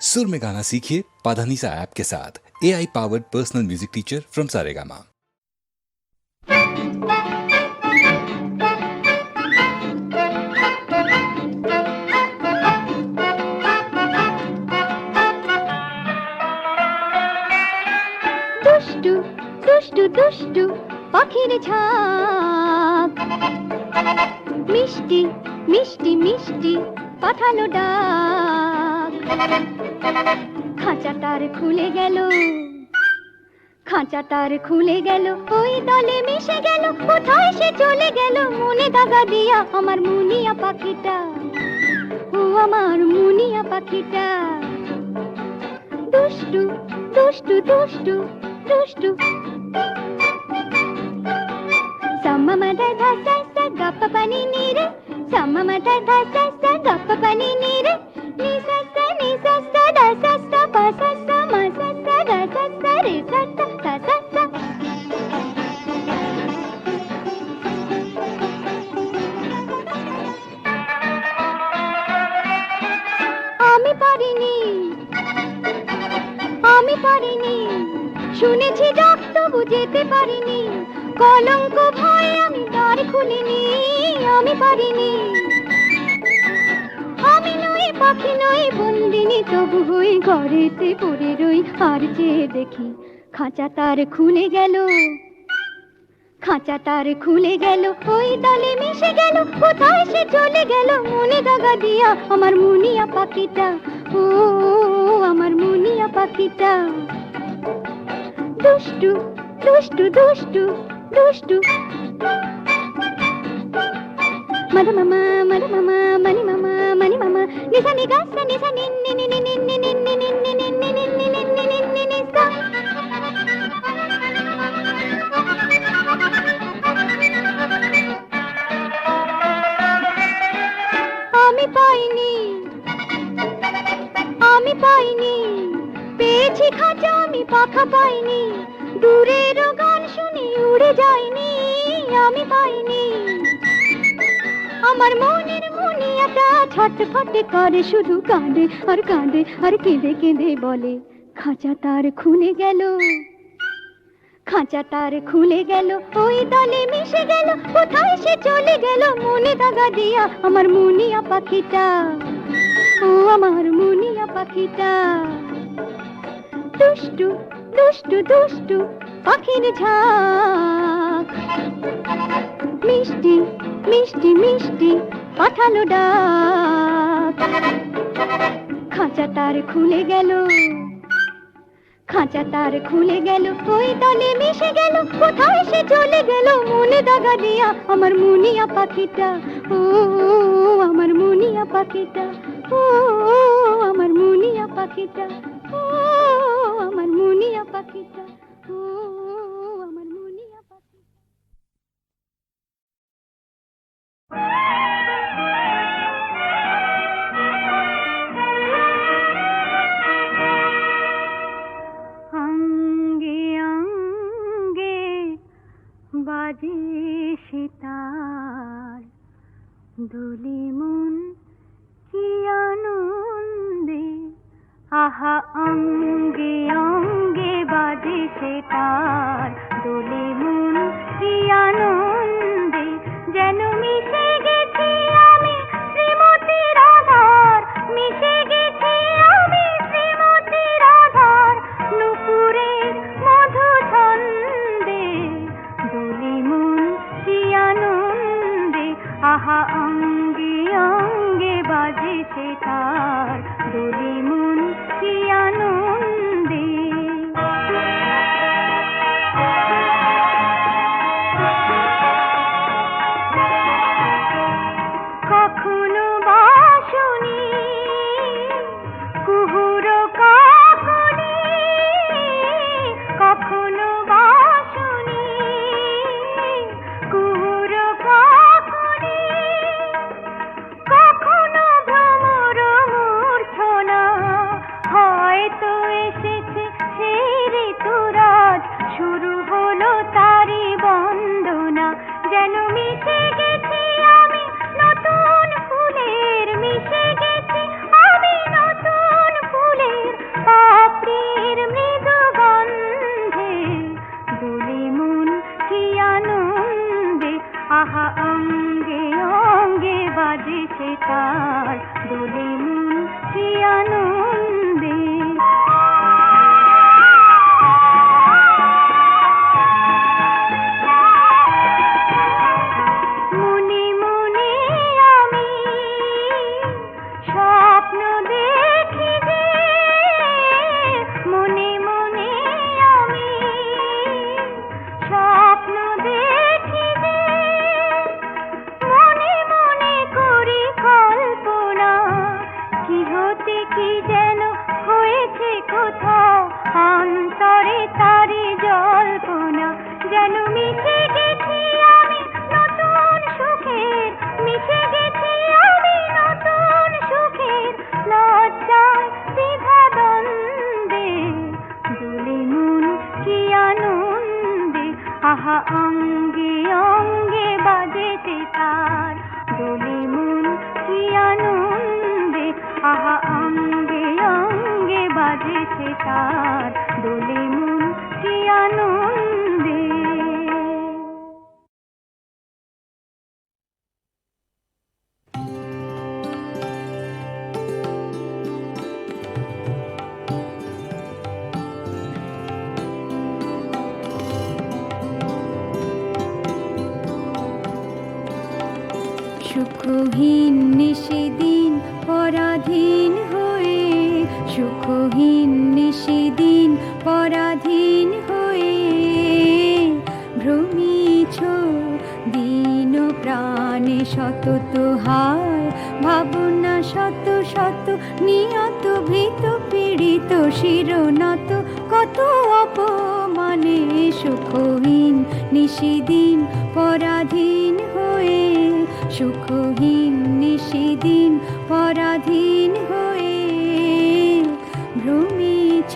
सुर में गाना सीखिए पाधानीसा ऐप के साथ A I powered personal music teacher from Saregama দুষ্টু দুষ্টু দুষ্টু পাখির ঝাঁক মিষ্টি মিষ্টি মিষ্টি পাঠালো ডাক খাঁচা তার খুলে গেল খাঁচা তার খুলে গেল ওই দলে মিশে গেল কোথায় সে চলে গেল মনে দাগা দিয়া আমার মুনিয়া পাখিটা ও আমার মুনিয়া পাখিটা দুষ্টু দুষ্টু দুষ্টু দুষ্টু సమ్మమద ధస స గప్ప పని నీరే సమ్మమద ధస స గప్ప పని నీరే ని స స ని స আমি পারিনি। আমি পারিনি। শুনেছি রক্ত বুঝেতে পারিনি। কলঙ্ক ভয় আমি তার খুলিনি। আমি পারিনি। আমি নই, পাখি নই, বন্দিনী, তবু হই ঘরেতে পড়ে রই। আর চেয়ে দেখি খাঁচা তার খুলে গেল, খাঁচা তার খুলে গেল, ওই দলে মিশে গেল, কোথায় সে চলে গেল? মনে দাগা দিয়া আমার মুনিয়া পাখিটা, ও আমার মুনিয়া পাখিটা। দুষ্টু দুষ্টু দুষ্টু দুষ্টু మధమమ మధమమ మణిమమ మణిమమ నిజ నిగస నిజ నిన్ని నిన్ని আমার মনের মুনিয়াটা ছটফট করে, শুধু কাঁদে আর কাঁদে আর কেঁদে কেঁদে বলে, খাঁচা তার খুলে গেল। খাঁচা তার খুলে গেল, ওই দলে মিশে গেল, কোথায় সে চলে গেল, মনে দাগা দিয়া আমার মুনিয়া পাখিটা। ও আমার মুনিয়া পাখিটা। দুষ্টু দুষ্টু দুষ্টু পাখির ঝাঁক। মিষ্টি মিষ্টি মিষ্টি পাঠালো ডাক। খাঁচা তার খুলে গেল। খাঁচা তার খুলে গেল ওই দলে মিশে গেল। কোথায় সে চলে গেল? মনে দাগা দিয়া আমার মুনিয়া পাখিটা। ও, আমার মুনিয়া পাখিটা। ও, আমার মুনিয়া পাখিটা। ও, আমার মুনিয়া পাখিটা। সুখহীন নিশিদিন পরাধীন হয়ে, সুখহীন নিশিদিন পরাধীন হয়ে, ভ্রমিছ দিন প্রাণে শত হায় ভাবনা শত শত নিয়ত ভীত পীড়িত শিরনত কত অপমানে সুখহীন নিশিদিন পরাধীন হয়ে সুখহীন নিশিদিন পরাধীন হয়ে ভ্রমিছ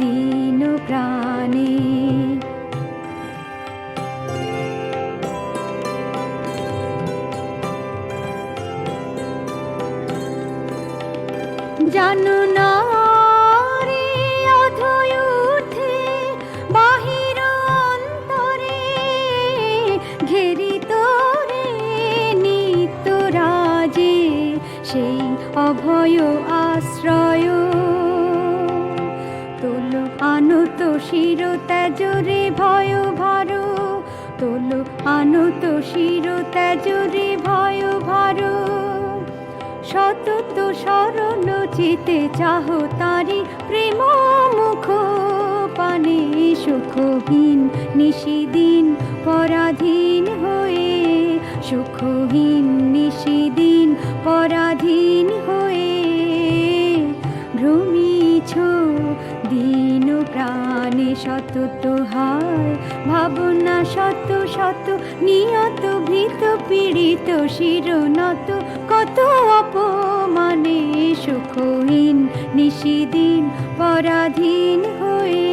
দিন প্রাণে। জানো না ত্যাজরে ভয় ভার। সতত সরল চিতে চাহ তারি প্রেম মুখ, পানে সুখহীন নিশিদিন, পরাধীন হয়ে সুখহীন নিশিদিন, পরাধীন হয়ে ভ্রমিছ দিন প্রাণে সতত হায়, ভাবনা শত শত, নিয়ত ভীত পীড়িত শিরনত, কত অপমানে সুখহীন, নিশিদিন, পরাধীন হয়ে,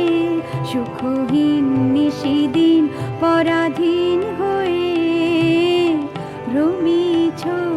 সুখহীন, নিশিদিন, পরাধীন হয়ে ভ্রমিছ দিন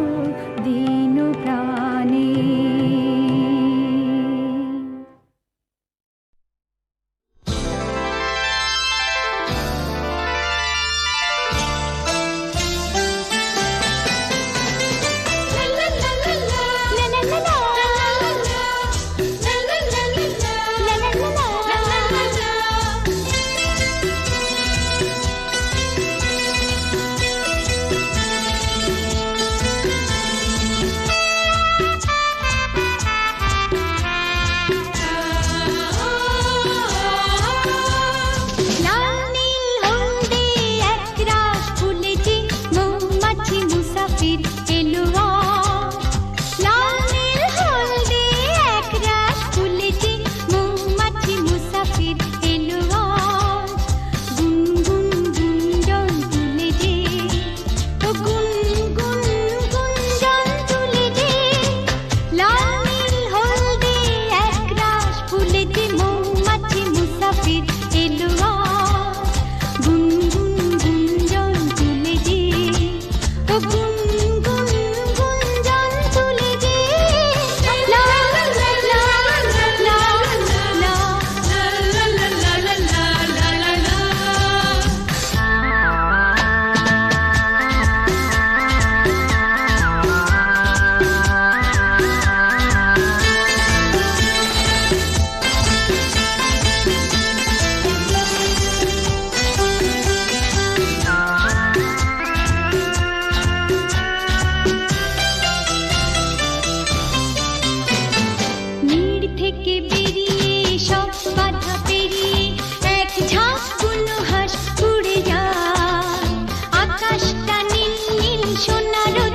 না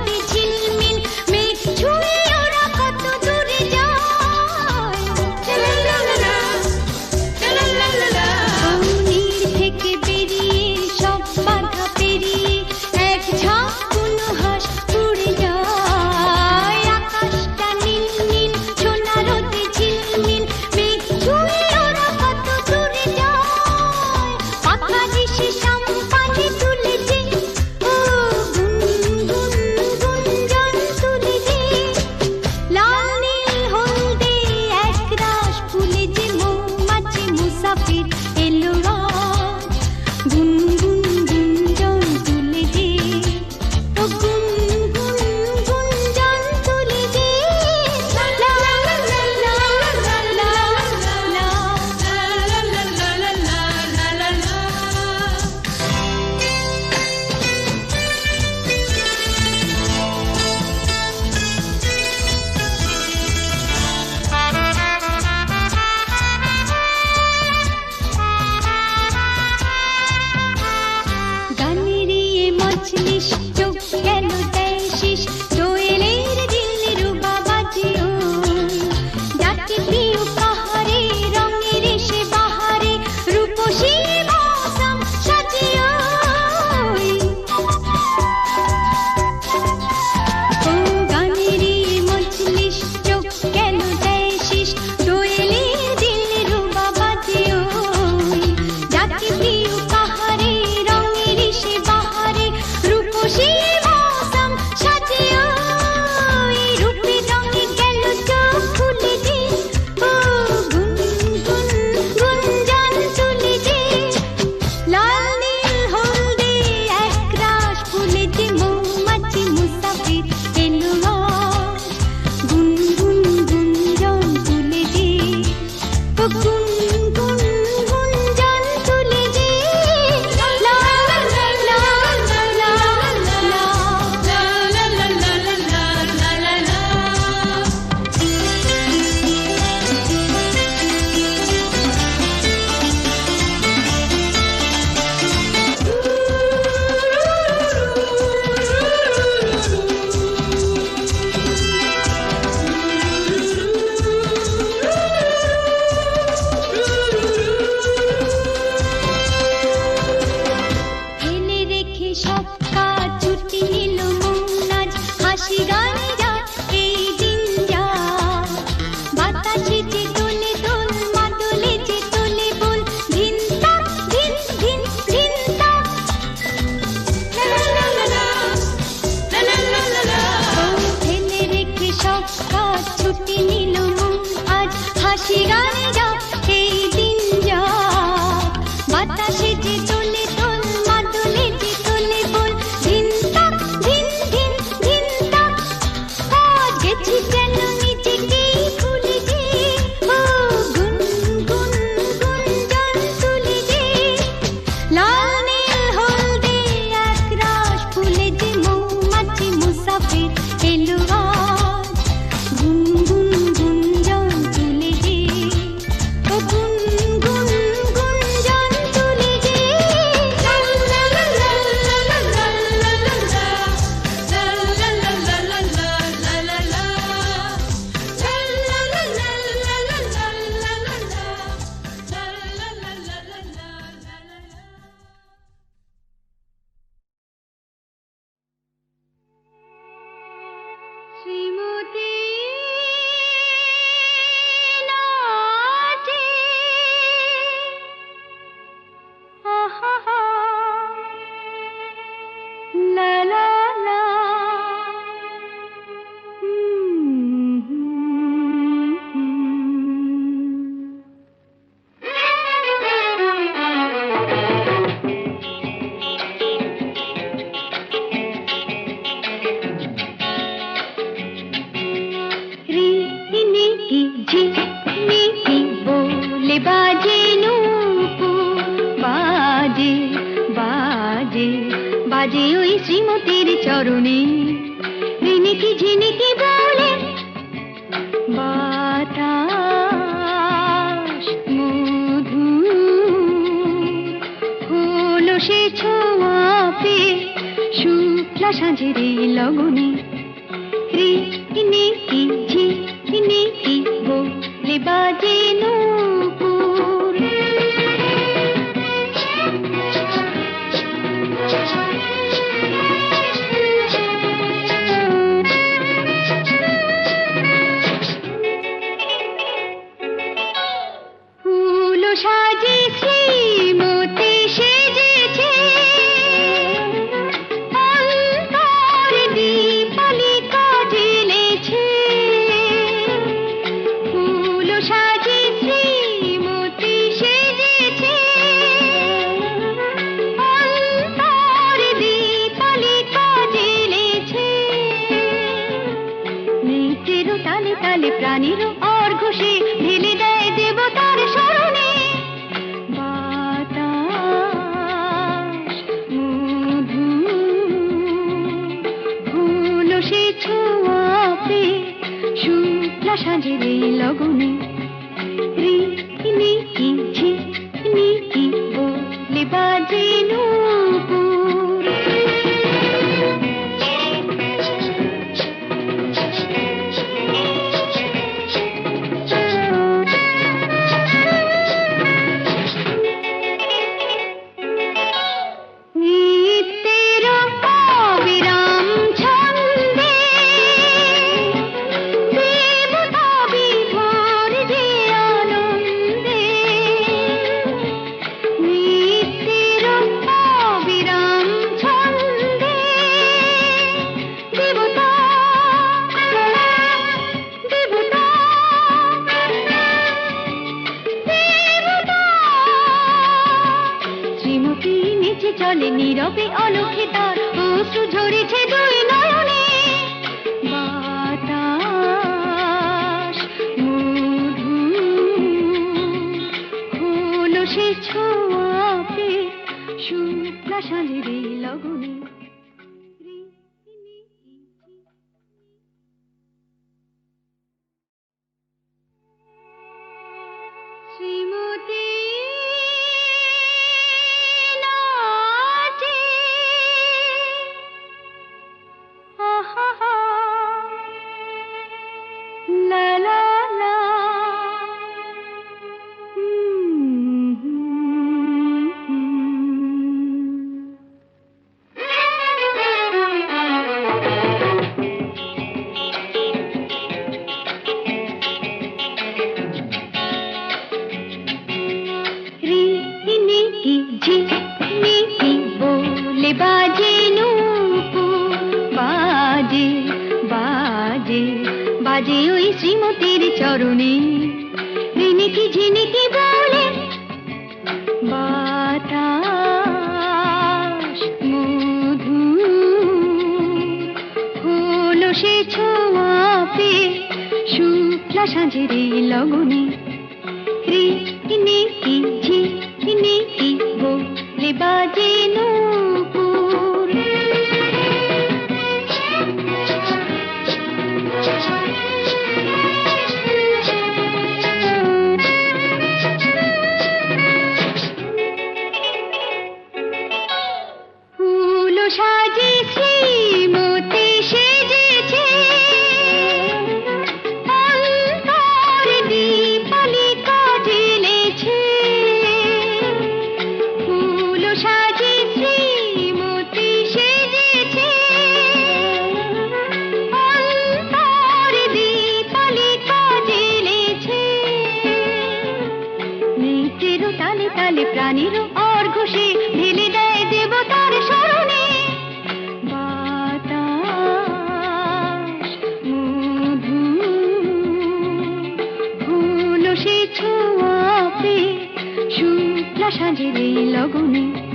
বাজে বাজে বাজে ওই শ্রীমতীর চরণে। ঝিনিকি ঝিনিকি বলে, বাতাস মধু হলো সে ছোঁয়াতে, শুক্লা সাজের লগনে সাজে লগনে। বাজে বাজে বাজে ওই শ্রীমতির চরণে। ঝিনিকি ঝিনিকি বলে, বাতাস মধু হলো সে লগনে। রে মেঘলা সাজে